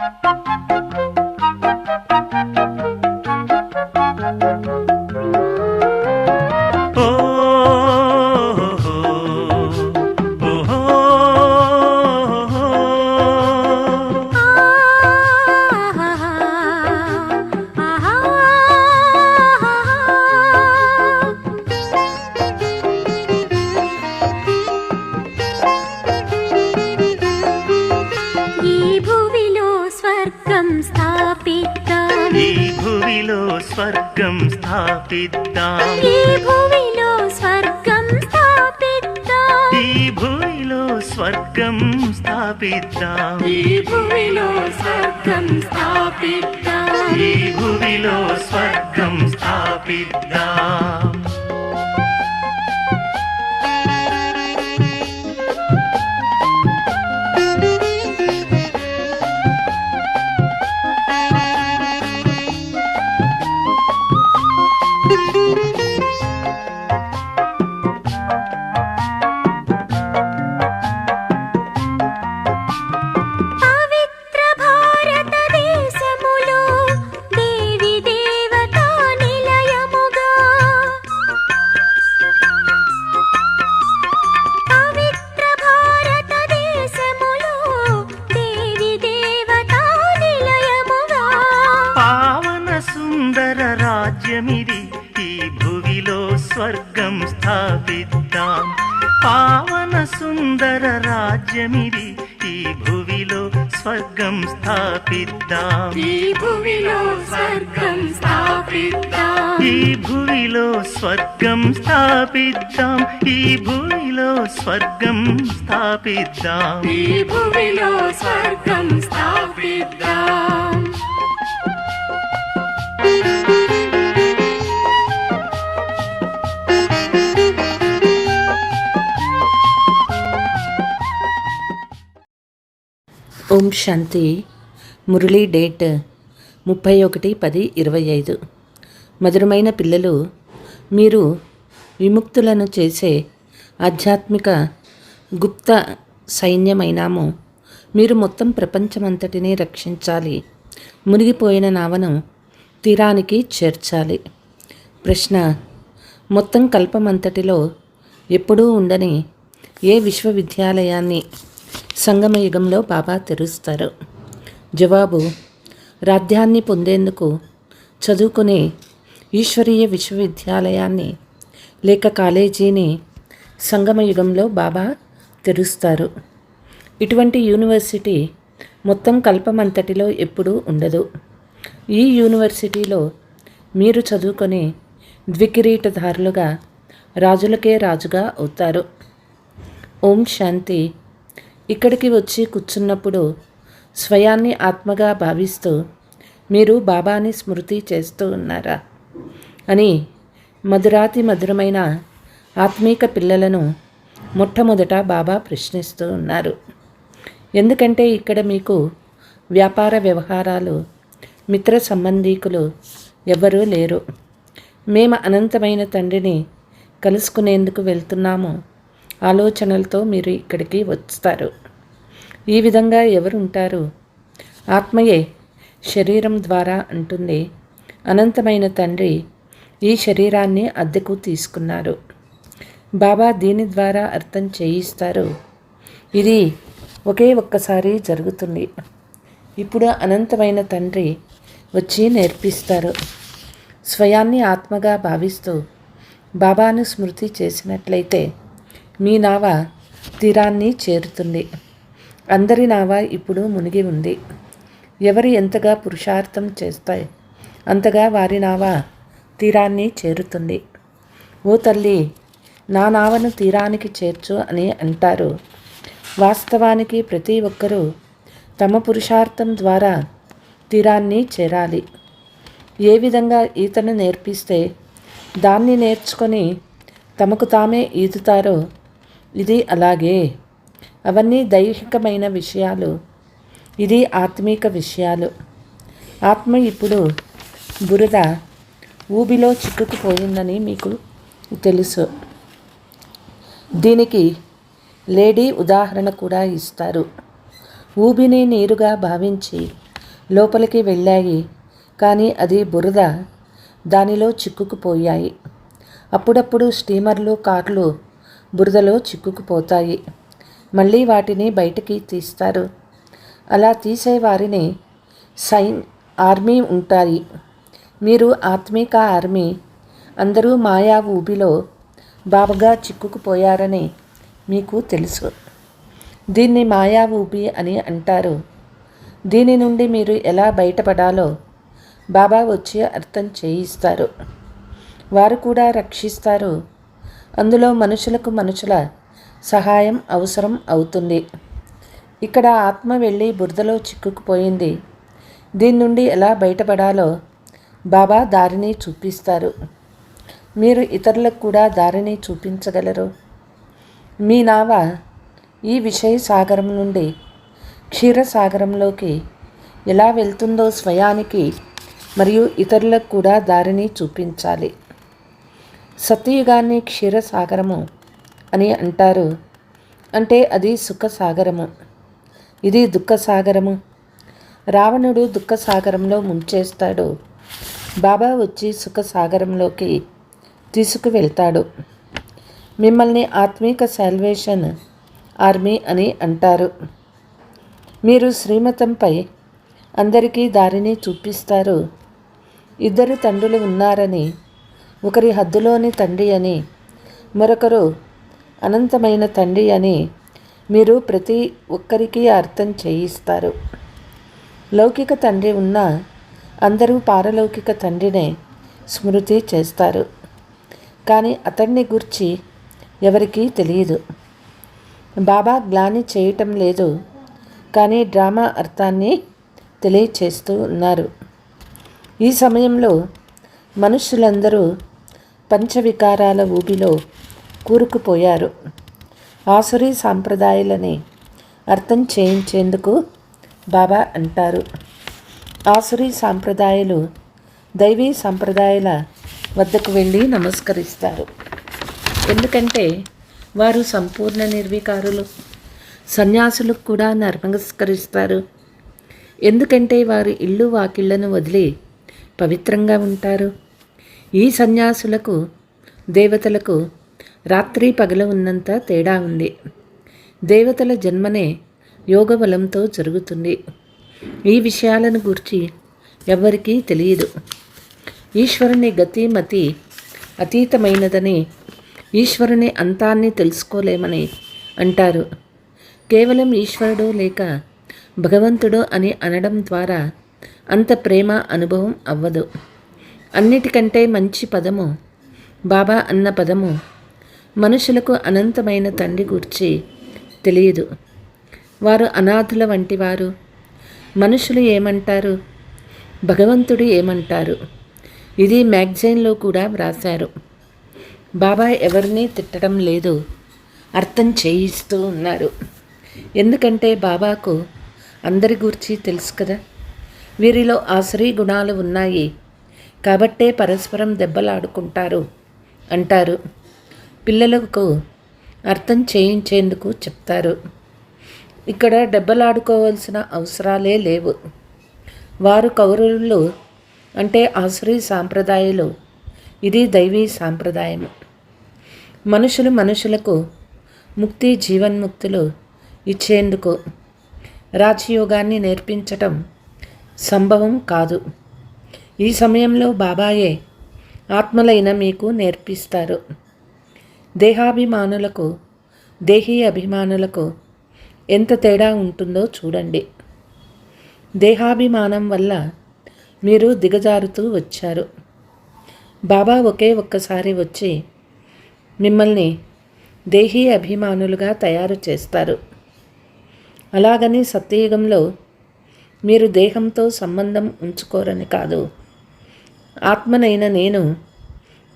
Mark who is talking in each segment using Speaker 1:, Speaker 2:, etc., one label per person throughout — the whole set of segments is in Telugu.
Speaker 1: ఓ
Speaker 2: స్వర్గం స్థాపిద్దాం.
Speaker 1: ఈ స్వర్గం స్థాపిద్దాం.
Speaker 2: ఈ
Speaker 1: భూమిలో స్వర్గం స్థాపిద్దాం. రాజ్యమిది ఈ భువిలో స్వర్గం స్థాపిద్దాం. ఈ భువిలో స్వర్గం స్థాపిద్దాం.
Speaker 2: ఈ
Speaker 1: భూమిలో స్వర్గం స్థాపిద్దాం. ఈ భూమిలో స్వర్గం స్థాపిద్దాం.
Speaker 2: ఈ భువిలో స్వర్గం
Speaker 3: ఓం శాంతి. మురళీ డేట్ ముప్పై ఒకటి పది ఇరవై ఐదు. మధురమైన పిల్లలు మీరు విముక్తులను చేసే ఆధ్యాత్మిక గుప్త సైన్యమైనాము. మీరు మొత్తం ప్రపంచమంతటినీ రక్షించాలి. మునిగిపోయిన నావను తీరానికి చేర్చాలి. ప్రశ్న మొత్తం కల్పమంతటిలో ఎప్పుడూ ఉండని ఏ విశ్వవిద్యాలయాన్ని సంగమయుగంలో బాబా తెరుస్తారు. జవాబు రాధ్యాన్ని పొందేందుకు చదువుకునే ఈశ్వరీయ విశ్వవిద్యాలయాన్ని లేక కాలేజీని సంగమ యుగంలో బాబా తెరుస్తారు. ఇటువంటి యూనివర్సిటీ మొత్తం కల్పమంతటిలో ఎప్పుడూ ఉండదు. ఈ యూనివర్సిటీలో మీరు చదువుకొని ద్వికిరీటధారులుగా రాజులకే రాజుగా అవుతారు. ఓం శాంతి. ఇక్కడికి వచ్చి కూర్చున్నప్పుడు స్వయాన్ని ఆత్మగా భావిస్తూ మీరు బాబాని స్మృతి చేస్తూ ఉన్నారా? అని మధురాతి మధురమైన ఆత్మీక పిల్లలను మొట్టమొదట బాబా ప్రశ్నిస్తూ ఉన్నారు. ఎందుకంటే ఇక్కడ మీకు వ్యాపార వ్యవహారాలు మిత్ర సంబంధీకులు ఎవ్వరూ లేరు. మేము అనంతమైన తండ్రిని కలుసుకునేందుకు వెళ్తున్నాము. ఆలోచనలతో మీరు ఇక్కడికి వస్తారు. ఈ విధంగా ఎవరుంటారు ఆత్మయే శరీరం ద్వారా అంటుంది. అనంతమైన తండ్రి ఈ శరీరాన్ని అద్దెకు తీసుకున్నారు. బాబా దీని ద్వారా అర్థం చేయిస్తారు. ఇది ఒకే ఒక్కసారి జరుగుతుంది. ఇప్పుడు అనంతమైన తండ్రి వచ్చి నేర్పిస్తారు. స్వయాన్ని ఆత్మగా భావిస్తూ బాబాను స్మృతి చేసినట్లయితే మీ నావ తీరాన్ని చేరుతుంది. అందరి నావ ఇప్పుడు మునిగి ఉంది. ఎవరు ఎంతగా పురుషార్థం చేస్తాయి అంతగా వారి నావ తీరాన్ని చేరుతుంది. ఓ తల్లి నా నావను తీరానికి చేర్చు అని అంటారు. వాస్తవానికి ప్రతి ఒక్కరూ తమ పురుషార్థం ద్వారా తీరాన్ని చేరాలి. ఏ విధంగా ఈతను నేర్పిస్తే దాన్ని నేర్చుకొని తమకు తామే ఈదుతారో ఇది అలాగే. అవన్నీ దైహికమైన విషయాలు. ఇది ఆత్మీక విషయాలు. ఆత్మ ఇప్పుడు బురద ఊబిలో చిక్కుకుపోయిందని మీకు తెలుసు. దీనికి లేడీ ఉదాహరణ కూడా ఇస్తారు. ఊబిని నీరుగా భావించి లోపలికి వెళ్ళాయి కానీ అది బురద దానిలో చిక్కుకుపోయాయి. అప్పుడప్పుడు స్టీమర్లు కార్లు బురదలో చిక్కుకుపోతాయి. మళ్ళీ వాటిని బయటికి తీస్తారు. అలా తీసేవారిని సైన్ ఆర్మీ ఉంటాయి. మీరు ఆత్మిక ఆర్మీ అందరూ మాయా ఊబిలో బాబగా చిక్కుకుపోయారని మీకు తెలుసు. దీన్ని మాయా ఊబి అని అంటారు. దీని నుండి మీరు ఎలా బయటపడాలో బాబా వచ్చి అర్థం చేయిస్తారు. వారు కూడా రక్షిస్తారు. అందులో మనుషులకు మనుషుల సహాయం అవసరం అవుతుంది. ఇక్కడ ఆత్మ వెళ్ళి బురదలో చిక్కుకుపోయింది. దీని నుండి ఎలా బయటపడాలో బాబా దారిని చూపిస్తారు. మీరు ఇతరులకు కూడా దారిని చూపించగలరు. మీ నావ ఈ విషయ సాగరం నుండి క్షీరసాగరంలోకి ఎలా వెళ్తుందో స్వయానికి మరియు ఇతరులకు కూడా దారిని చూపించాలి. సత్యయుగాన్ని క్షీరసాగరము అని అంటారు. అంటే అది సుఖసాగరము. ఇది దుఃఖసాగరము. రావణుడు దుఃఖసాగరంలో ముంచేస్తాడు. బాబా వచ్చి సుఖసాగరంలోకి తీసుకువెళ్తాడు. మిమ్మల్ని ఆత్మీక సాల్వేషన్ ఆర్మీ అని అంటారు. మీరు శ్రీమతంపై అందరికీ దారిని చూపిస్తారు. ఇద్దరు తండ్రులు ఉన్నారని ఒకరి హద్దులోని తండ్రి అని మరొకరు అనంతమైన తండ్రి అని మీరు ప్రతి ఒక్కరికి అర్థం చేయిస్తారు. లౌకిక తండ్రి ఉన్న అందరూ పారలౌకిక తండ్రినే స్మృతి చేస్తారు. కానీ అతన్ని గురించి ఎవరికీ తెలియదు. బాబా గ్లాని చేయటం లేదు. కానీ డ్రామా అర్థాన్ని తెలియచేస్తూ ఉన్నారు. ఈ సమయంలో మనుషులందరూ పంచవికారాల ఊబిలో కూరుకుపోయారు. ఆసురీ సాంప్రదాయాలని అర్థం చేయించేందుకు బాబా అంటారు. ఆసురీ సాంప్రదాయాలు దైవీ సాంప్రదాయాల వద్దకు వెళ్ళి నమస్కరిస్తారు. ఎందుకంటే వారు సంపూర్ణ నిర్వికారులు. సన్యాసులకు కూడా నమస్కరిస్తారు. ఎందుకంటే వారు ఇల్లు వాకిళ్ళను వదిలి పవిత్రంగా ఉంటారు. ఈ సన్యాసులకు దేవతలకు రాత్రి పగల ఉన్నంత తేడా ఉంది. దేవతల జన్మనే యోగ బలంతో జరుగుతుంది. ఈ విషయాలను గురించి ఎవ్వరికీ తెలియదు. ఈశ్వరుని గతి మతి అతీతమైనదని ఈశ్వరుని అంతాన్ని తెలుసుకోలేమని అంటారు. కేవలం ఈశ్వరుడు లేక భగవంతుడు అని అనడం ద్వారా అంత ప్రేమ అనుభవం అవ్వదు. అన్నిటికంటే మంచి పదము బాబా అన్న పదము మనుషులకు అనంతమైన తండ్రి గురించి తెలియదు. వారు అనాథుల వంటివారు. మనుషులు ఏమంటారు? భగవంతుడు ఏమంటారు? ఇది మ్యాగజైన్లో కూడా వ్రాశారు. బాబా ఎవరిని తిట్టడం లేదు. అర్థం చేయిస్తూ ఉన్నారు. ఎందుకంటే బాబాకు అందరి గురించి తెలుసు కదా. వీరిలో ఆశ్రీ గుణాలు ఉన్నాయి. కాబట్టే పరస్పరం దెబ్బలాడుకుంటారు అంటారు. పిల్లలకు అర్థం చేయించేందుకు చెప్తారు. ఇక్కడ దెబ్బలాడుకోవాల్సిన అవసరాలే లేవు. వారు కౌరవులు అంటే ఆశ్రీ సాంప్రదాయాలు. ఇది దైవీ సాంప్రదాయం. మనుషులు మనుషులకు ముక్తి జీవన్ముక్తులు ఇచ్చేందుకు రాజయోగాన్ని నేర్పించటం సంభవం కాదు. ఈ సమయంలో బాబాయే ఆత్మలైన మీకు నేర్పిస్తారు. దేహాభిమానులకు దేహీ అభిమానులకు ఎంత తేడా ఉంటుందో చూడండి. దేహాభిమానం వల్ల మీరు దిగజారుతూ వచ్చారు. బాబా ఒకే ఒక్కసారి వచ్చి మిమ్మల్ని దేహీ అభిమానులుగా తయారు చేస్తారు. అలాగని సత్యయుగంలో మీరు దేహంతో సంబంధం ఉంచుకోరని కాదు. ఆత్మనైన నేను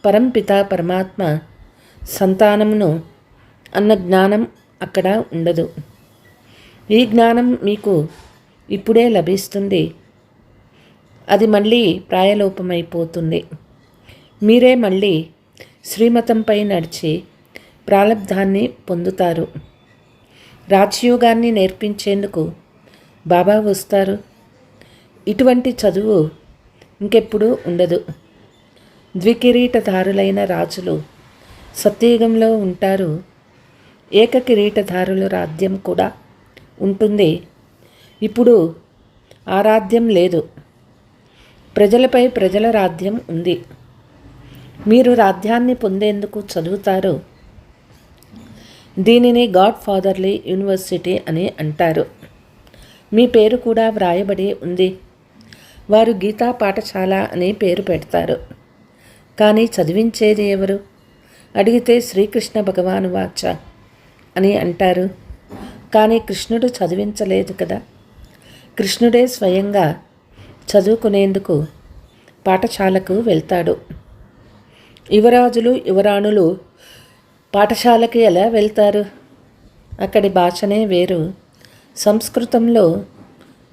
Speaker 3: పరంపిత పరమాత్మ సంతానమును అన్న జ్ఞానం అక్కడ ఉండదు. ఈ జ్ఞానం మీకు ఇప్పుడే లభిస్తుంది. అది మళ్ళీ ప్రాయలోపమైపోతుంది. మీరే మళ్ళీ శ్రీమతంపై నడిచి ప్రాలబ్ధాన్ని పొందుతారు. రాజయోగాన్ని నేర్పించేందుకు బాబా వస్తారు. ఇటువంటి చదువు ఇంకెప్పుడు ఉండదు. ద్వికిరీటధారులైన రాజులు సత్యయుగంలో ఉంటారు. ఏకకిరీటధారుల రాజ్యం కూడా ఉంటుంది. ఇప్పుడు ఆ రాజ్యం లేదు. ప్రజలపై ప్రజల రాజ్యం ఉంది. మీరు రాజ్యాన్ని పొందేందుకు చదువుతారు. దీనిని గాడ్ ఫాదర్లీ యూనివర్సిటీ అని అంటారు. మీ పేరు కూడా వ్రాయబడి ఉంది. వారు గీతా పాఠశాల అని పేరు పెడతారు. కానీ చదివించేది ఎవరు? అడిగితే శ్రీకృష్ణ భగవాను వాచ అని అంటారు. కానీ కృష్ణుడు చదివించలేదు కదా. కృష్ణుడే స్వయంగా చదువుకునేందుకు పాఠశాలకు వెళ్తాడు. యువరాజులు యువరాణులు పాఠశాలకి ఎలా వెళ్తారు? అక్కడి భాషనే వేరు. సంస్కృతంలో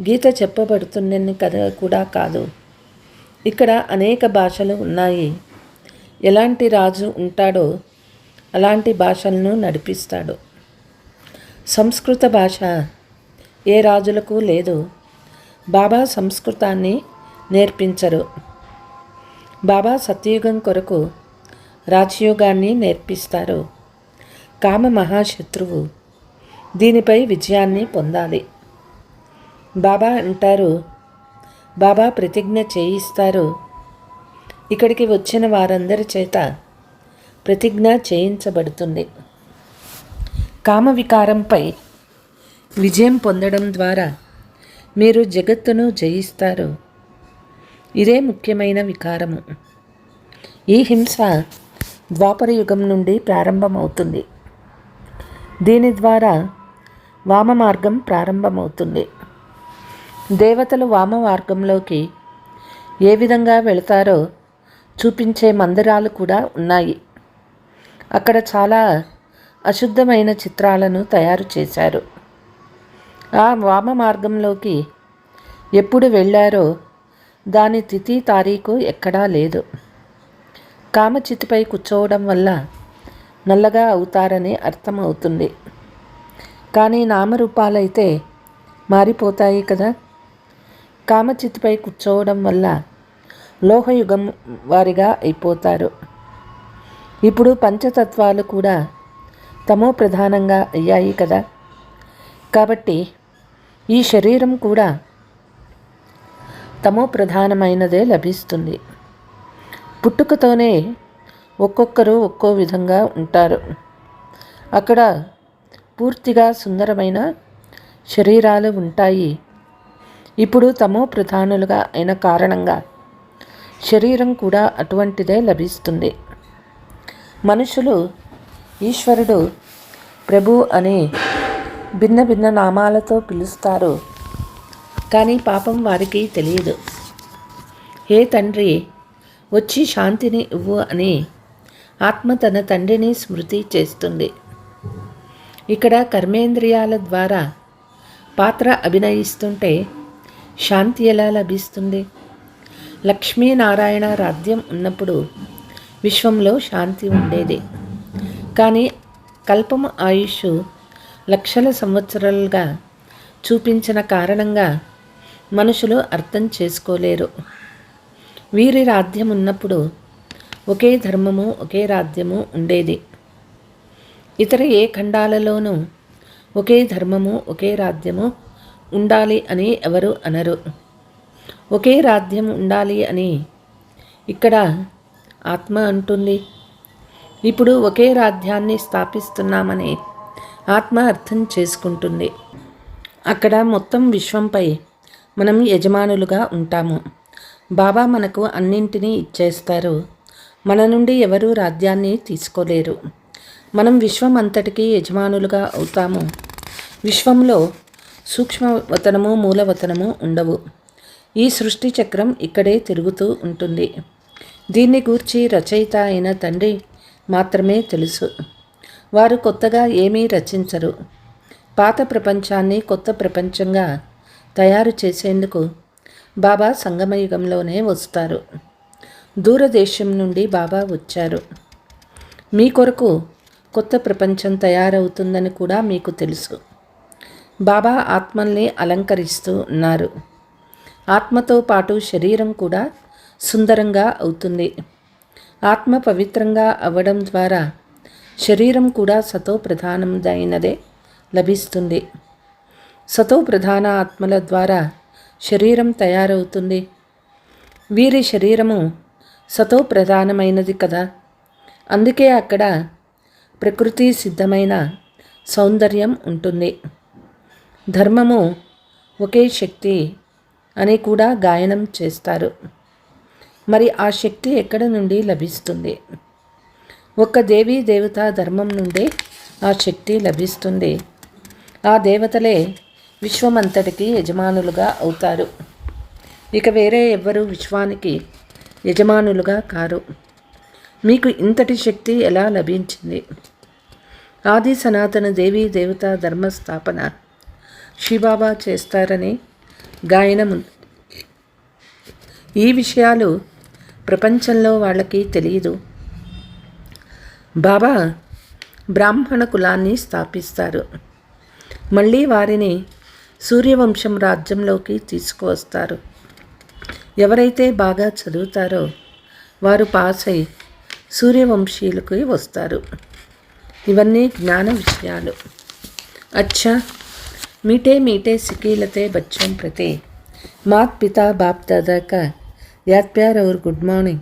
Speaker 3: గీత చెప్పబడుతున్న కథ కూడా కాదు. ఇక్కడ అనేక భాషలు ఉన్నాయి. ఎలాంటి రాజు ఉంటాడో అలాంటి భాషలను నడిపిస్తాడు. సంస్కృత భాష ఏ రాజులకు లేదు. బాబా సంస్కృతాన్ని నేర్పించరు. బాబా సత్యయుగం కొరకు రాజయోగాన్ని నేర్పిస్తారు. కామ మహాశత్రువు. దీనిపై విజయాన్ని పొందాలి. బాబా అంటారు బాబా ప్రతిజ్ఞ చేయిస్తారు. ఇక్కడికి వచ్చిన వారందరి చేత ప్రతిజ్ఞ చేయించబడుతుంది. కామ వికారంపై విజయం పొందడం ద్వారా మీరు జగత్తును జయిస్తారు. ఇదే ముఖ్యమైన వికారము. ఈ హింస ద్వాపర యుగం నుండి ప్రారంభమవుతుంది. దీని ద్వారా వామ మార్గం ప్రారంభమవుతుంది. దేవతలు వామ మార్గంలోకి ఏ విధంగా వెళతారో చూపించే మందిరాలు కూడా ఉన్నాయి. అక్కడ చాలా అశుద్ధమైన చిత్రాలను తయారు చేశారు. ఆ వామ మార్గంలోకి ఎప్పుడు వెళ్ళారో దాని తిథి తారీఖు ఎక్కడా లేదు. కామచితిపై కూర్చోవడం వల్ల నల్లగా అవుతారని అర్థమవుతుంది. కానీ నామరూపాలైతే మారిపోతాయి కదా. కామచితిపై కూర్చోవడం వల్ల లోహయుగం వారిగా అయిపోతారు. ఇప్పుడు పంచతత్వాలు కూడా తమో ప్రధానంగా అయ్యాయి కదా. కాబట్టి ఈ శరీరం కూడా తమో ప్రధానమైనదే లభిస్తుంది. పుట్టుకతోనే ఒక్కొక్కరు ఒక్కో విధంగా ఉంటారు. అక్కడ పూర్తిగా సుందరమైన శరీరాలు ఉంటాయి. ఇప్పుడు తమో ప్రధానులుగా అయిన కారణంగా శరీరం కూడా అటువంటిదే లభిస్తుంది. మనుషులు ఈశ్వరుడు ప్రభు అని భిన్న భిన్న నామాలతో పిలుస్తారు. కానీ పాపం వారికి తెలియదు. హే తండ్రి వచ్చి శాంతిని ఇవ్వు అని ఆత్మ తన తండ్రిని స్మృతి చేస్తుంది. ఇక్కడ కర్మేంద్రియాల ద్వారా పాత్ర అభినయిస్తుంటే శాంతి ఎలా లభిస్తుంది? లక్ష్మీనారాయణ రాజ్యం ఉన్నప్పుడు విశ్వంలో శాంతి ఉండేది. కానీ కల్పము ఆయుష్ లక్షల సంవత్సరాలుగా చూపించిన కారణంగా మనుషులు అర్థం చేసుకోలేరు. వీరి రాజ్యం ఉన్నప్పుడు ఒకే ధర్మము ఒకే రాజ్యము ఉండేది. ఇతర ఏ ఖండాలలోనూ ఒకే ధర్మము ఒకే రాజ్యము ఉండాలి అని ఎవరు అనరు. ఒకే రాజ్యం ఉండాలి అని ఇక్కడ ఆత్మ అంటుంది. ఇప్పుడు ఒకే రాజ్యాన్ని స్థాపిస్తున్నామని ఆత్మ అర్థం చేసుకుంటుంది. అక్కడ మొత్తం విశ్వంపై మనం యజమానులుగా ఉంటాము. బాబా మనకు అన్నింటినీ ఇచ్చేస్తారు. మన నుండి ఎవరు రాజ్యాన్ని తీసుకోలేరు. మనం విశ్వం అంతటికీ యజమానులుగా అవుతాము. విశ్వంలో సూక్ష్మవతనము మూలవతనము ఉండవు. ఈ సృష్టి చక్రం ఇక్కడే తిరుగుతూ ఉంటుంది. దీన్ని గూర్చి రచయిత అయిన తండ్రి మాత్రమే తెలుసు. వారు కొత్తగా ఏమీ రచించరు. పాత ప్రపంచాన్ని కొత్త ప్రపంచంగా తయారు చేసేందుకు బాబా సంగమయుగంలోనే వస్తారు. దూరదేశం నుండి బాబా వచ్చారు. మీ కొరకు కొత్త ప్రపంచం తయారవుతుందని కూడా మీకు తెలుసు. బాబా ఆత్మల్ని అలంకరిస్తూ ఉన్నారు. ఆత్మతో పాటు శరీరం కూడా సుందరంగా అవుతుంది. ఆత్మ పవిత్రంగా అవ్వడం ద్వారా శరీరం కూడా సతో ప్రధానమైనదే లభిస్తుంది. సతో ప్రధాన ఆత్మల ద్వారా శరీరం తయారవుతుంది. వీరి శరీరము సతో ప్రధానమైనది కదా. అందుకే అక్కడ ప్రకృతి సిద్ధమైన సౌందర్యం ఉంటుంది. ధర్మము ఒకే శక్తి అని కూడా గాయనం చేస్తారు. మరి ఆ శక్తి ఎక్కడ నుండి లభిస్తుంది? ఒక్క దేవీ దేవత ధర్మం నుండే ఆ శక్తి లభిస్తుంది. ఆ దేవతలే విశ్వమంతటికి యజమానులుగా అవుతారు. ఇక వేరే ఎవ్వరూ విశ్వానికి యజమానులుగా కారు. మీకు ఇంతటి శక్తి ఎలా లభించింది? ఆది సనాతన దేవీ దేవత ధర్మ స్థాపన శిబాబా చేస్తారని గాయనం ఈ విషయాలు ప్రపంచంలో వాళ్ళకి తెలియదు. బాబా బ్రాహ్మణ కులాన్ని స్థాపిస్తారు. మళ్ళీ వారిని సూర్యవంశం రాజ్యంలోకి తీసుకువస్తారు. ఎవరైతే బాగా చదువుతారో వారు పాస్ అయి సూర్యవంశీయులకి వస్తారు. ఇవన్నీ జ్ఞాన విషయాలు. అచ్చా मीठे मीठे सिकीलते बच्चों प्रति मात पिता बाप दादा का याद प्यार और गुड मॉर्निंग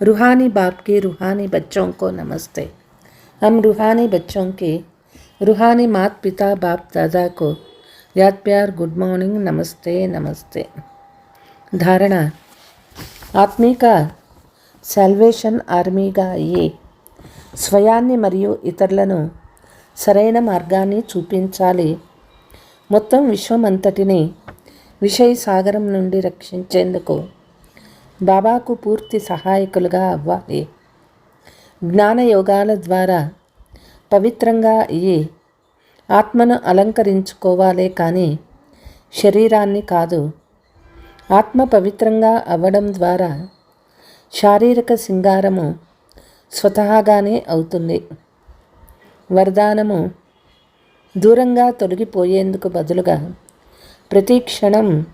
Speaker 3: रूहानी बाप के रूहानी बच्चों को नमस्ते हम रूहानी बच्चों के रूहानी मात पिता बाप दादा को याद प्यार गुड मॉर्निंग नमस्ते नमस्ते ధారణ ఆత్మీక సాల్వేషన్ ఆర్మీగా అయ్యి స్వయాన్ని మరియు ఇతరులను సరైన మార్గాన్ని చూపించాలి మొత్తం విశ్వం అంతటిని విషయ సాగరం నుండి రక్షించేందుకు బాబాకు పూర్తి సహాయకులుగా అవ్వాలి. జ్ఞానయోగాల ద్వారా పవిత్రంగా అయ్యి ఆత్మను అలంకరించుకోవాలే కానీ శరీరాన్ని కాదు ఆత్మ పవిత్రంగా అవ్వడం ద్వారా శారీరక సింగారము స్వతహాగానే అవుతుంది. వరదానము దూరంగా తొలగిపోయేందుకు బదులుగా ప్రతి క్షణం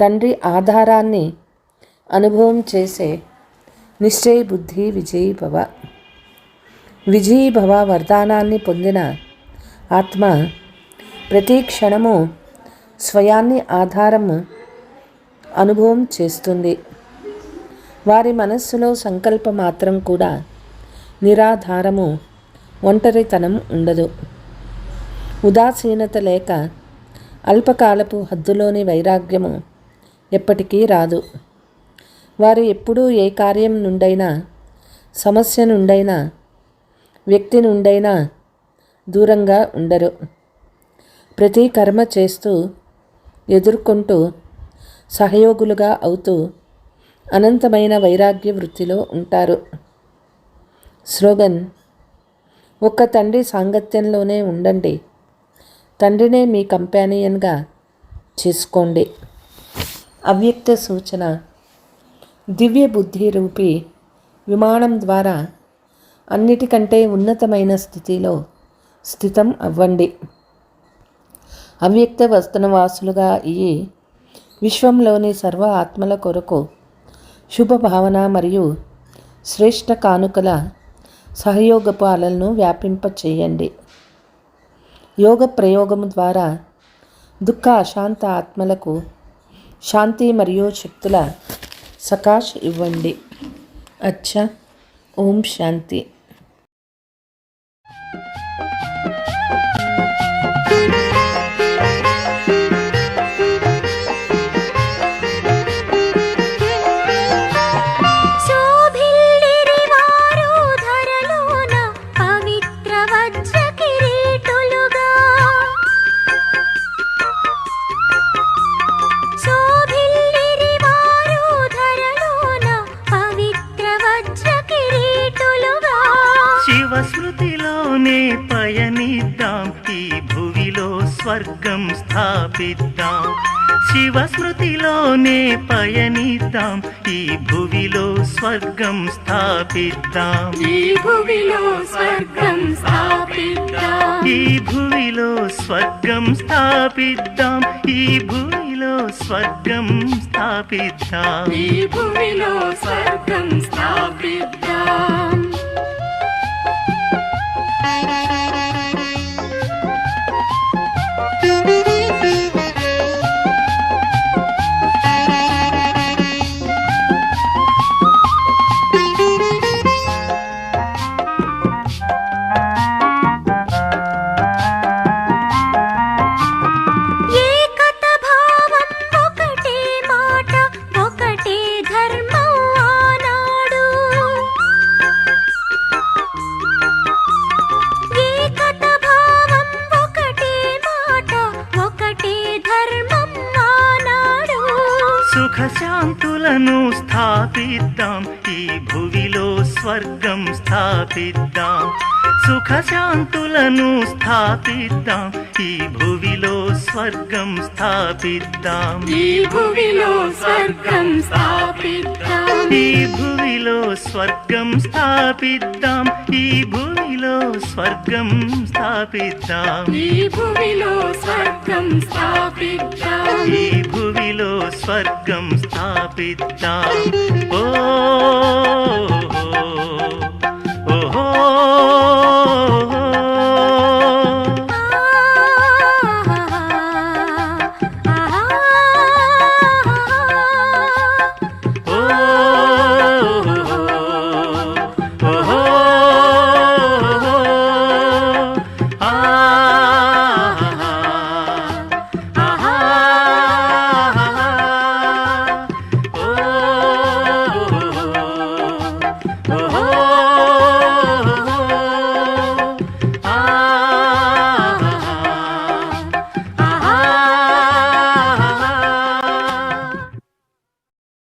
Speaker 3: తండ్రి ఆధారాన్ని అనుభవం చేసే నిశ్చయ బుద్ధి విజయీభవ విజయీభవ వరదానాన్ని పొందిన ఆత్మ ప్రతి క్షణము స్వయాన్ని ఆధారము అనుభవం చేస్తుంది. వారి మనస్సులో సంకల్ప మాత్రం కూడా నిరాధారము ఒంటరితనం ఉండదు. ఉదాసీనత లేక అల్పకాలపు హద్దులోని వైరాగ్యము ఎప్పటికీ రాదు. వారు ఎప్పుడూ ఏ కార్యం నుండైనా సమస్య నుండైనా వ్యక్తి నుండైనా దూరంగా ఉండరు. ప్రతి కర్మ చేస్తూ ఎదుర్కొంటూ సహయోగులుగా అవుతూ అనంతమైన వైరాగ్య వృత్తిలో ఉంటారు. స్లోగన్ ఒక్క తండ్రి సాంగత్యంలోనే ఉండండి. తండ్రినే మీ కంపానియన్గా చేసుకోండి. అవ్యక్త సూచన. దివ్య బుద్ధి రూపి విమానం ద్వారా అన్నిటికంటే ఉన్నతమైన స్థితిలో స్థితం అవ్వండి. అవ్యక్త వస్తునవాసులుగా ఈ విశ్వంలోని సర్వ ఆత్మల కొరకు శుభ భావన మరియు శ్రేష్ట కానుకల సహయోగ పాలనను వ్యాపింపచేయండి. యోగ ప్రయోగము ద్వారా దుఃఖ అశాంత ఆత్మలకు శాంతి మరియు శక్తుల సకాష్ ఇవ్వండి. అచ్చా. ఓం శాంతి.
Speaker 1: స్వర్గం స్థాపిద్దాం. ఈ భువిలో స్వర్గం స్థాపిద్దాం.
Speaker 2: ఈ భువిలో స్వర్గం స్థాపిద్దాం.
Speaker 1: ఈ భువిలో స్వర్గం స్థాపిద్దాం. ఈ భువిలో స్వర్గం స్థాపిద్దాం. శాంతులను స్థాపిద్దాం ఈ భువిలో స్వర్గం స్థాపిద్దాం. సుఖ శాంతులను స్థాపిద్దాం. ఈ భువిలో స్వర్గం స్థాపిద్దాం.
Speaker 2: ఈ భువిలో స్వర్గం స్థాపిద్దాం.
Speaker 1: ఈ భువిలో స్వర్గం స్థాపిద్దాం. ఈ భువిలో స్వర్గం స్థాపిద్దాం.
Speaker 2: ఈ భువిలో స్వర్గం స్థాపిద్దాం.
Speaker 1: ఈ భువిలో స్వర్గం స్థాపిద్దాం. ஓ